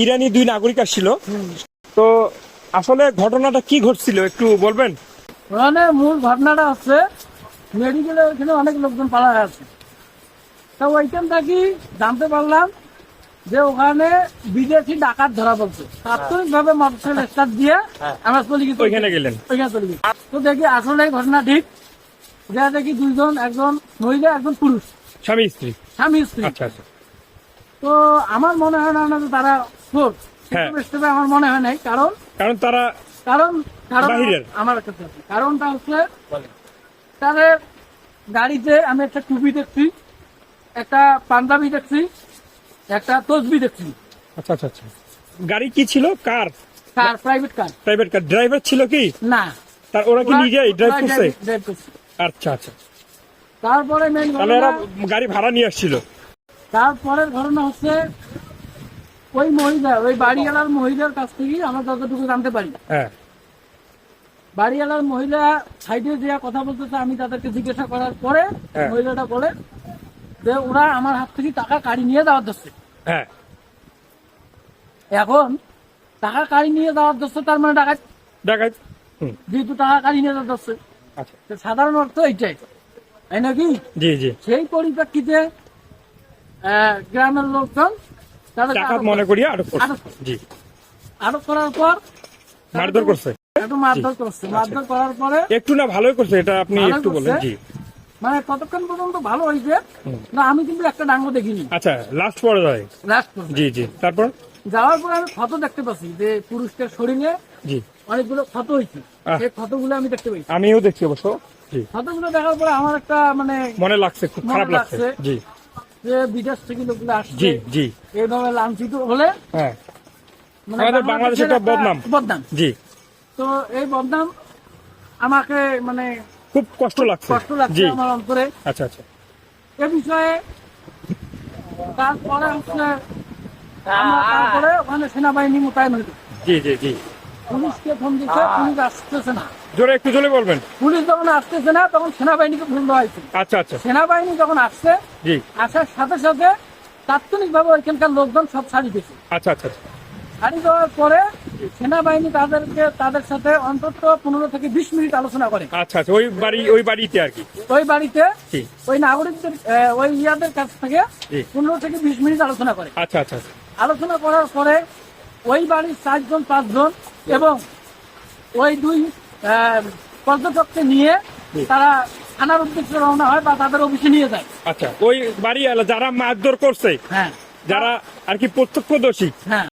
ইরানি দুই নাগরিক আসছিল। তো আসলে ঘটনাটা কি ঘটছিল একটু বলবেন? ওখানে মূল ঘটনাটা হচ্ছে মেডিকেলে ওখানে অনেক লোকজন পালা আছে। তা ওইখান থেকে জানতে পারলাম যে ওখানে বিদেশি ডাকাত ধরা পড়ছে। তাৎক্ষণিক ভাবে মোটরসাইকেল স্টার্ট দিয়ে আমরা চলে গেছি। ওইখানে গেলেন। ওইখানে চলে গেছি। তো দেখি আসলে ঘটনা ঠিক যা দেখি দুইজন একজন মহিলা একজন পুরুষ। স্বামী স্ত্রী। স্বামী স্ত্রী। আচ্ছা আচ্ছা। তো আমার মনে হয় না যে তারা চোর। হ্যাঁ। হিসেবে আমার মনে হয় নাই। কারণ কারণ তারা কারণ কারণ বাহিরের। আমার কাছে আছে। কারণটা হচ্ছে তাদের গাড়িতে আমি একটা টুপি দেখছি একটা পাঞ্জাবি দেখছি একটা তসবি দেখছি। আচ্ছা আচ্ছা আচ্ছা। গাড়ি কি ছিল? Car? Car? Private car? Private car. Driver ছিল কি? না। তার ওরা কি নিজেই ড্রাইভ ওরা করছে? drive- drive করছে। আচ্ছা আচ্ছা। তারপরে মেন তাহলে এরা গাড়ি ভাড়া নিয়ে আসছিল। তারপরের ঘটনা হচ্ছে ওই মহিলা ওই বাড়িওয়ালার মহিলার কাছ থেকে আমরা যতটুকু জানতে পারি। হ্যাঁ। বাড়িওয়ালার মহিলা সাইডে যে কথা বলতেছে আমি তাদেরকে জিজ্ঞাসা করার পরে হ্যাঁ। মহিলাটা বলে যে ওরা আমার হাত থেকে টাকা কাড়ি নিয়ে যাওয়ার দোষে। হ্যাঁ। এখন টাকা কাড়ি নিয়ে যাওয়ার দোষে তার মানে টাকা ডাকাত। যেহেতু টাকা কাড়ি নিয়ে যাওয়ার দোষে। আচ্ছা। সাধারণ অর্থ এইটাই। তাই নাকি? জি জি। সেই পরিপ্রেক্ষিতে গ্রামের লোকজন ডাকাত মনে করে। করিয়া আটক জি। আটক করার পর মারধর করছে। একটু মারধর করছে। মারধর করার পরে একটু না ভালোই করছে এটা আপনি একটু বলেন। জি। মানে ততক্ষণ পর্যন্ত ভালো হয়েছে না আমি কিন্তু একটা ডাঙ্গ দেখিনি। আচ্ছা লাস্ট পর্যায়ে। লাস্ট জি জি। তারপর? যাওয়ার পরে আমি ক্ষত দেখতে পাচ্ছি যে পুরুষটার শরীরে জি। অনেকগুলো ক্ষত হয়েছে। সেই ক্ষতগুলো আমি দেখতে পাইছি। আমিও দেখছি অবশ্য। ক্ষতগুলো দেখার পরে আমার একটা মানে মনে লাগছে খুব খারাপ লাগছে। লাগছে। জি। যে বিদেশ থেকে লোকগুলো আসছে জি এইভাবে লাঞ্ছিত হলে হ্যাঁ। মানে আমাদের বাংলাদেশের একটা বদনাম। বদনাম। জি। তো এই বদনাম আমাকে মানে খুব কষ্ট লাগছে। কষ্ট লাগছে আমার অন্তরে। আচ্ছা আচ্ছা। এ বিষয়ে তারপরে হচ্ছে তারপরে ওখানে সেনাবাহিনী মোতায়েন হইল জি জি জি। পুলিশকে ফোন দিচ্ছে পুলিশ আসতেছে না। জোরে একটু জোরে বলবেন। পুলিশ যখন আসতেছে না তখন সেনাবাহিনীকে ফোন দেওয়া হয়েছে। আচ্ছা আচ্ছা। সেনাবাহিনী যখন আসছে জি। আসার সাথে সাথে তাৎক্ষণিক ভাবে ওইখানকার লোকজন সব ছাড়ি দিয়েছে। আচ্ছা আচ্ছা আচ্ছা। ছাড়ি দেওয়ার পরে সেনাবাহিনী তাদেরকে তাদের সাথে অন্তত পনেরো থেকে বিশ মিনিট আলোচনা করে। আচ্ছা আচ্ছা। ওই বাড়ি ওই বাড়িতে আর কি। ওই বাড়িতে ওই নাগরিকদের ওই ইয়াদের কাছ থেকে পনেরো থেকে বিশ মিনিট আলোচনা করে। আচ্ছা আচ্ছা আচ্ছা। আলোচনা করার পরে ওই বাড়ির চারজন পাঁচজন এবং ওই দুই পর্যটককে নিয়ে তারা থানার উদ্দেশ্যে রওনা হয় বা তাদের অফিসে নিয়ে যায়। আচ্ছা ওই বাড়ি যারা মারধর করছে হ্যাঁ। যারা আর কি প্রত্যক্ষদর্শী? হ্যাঁ।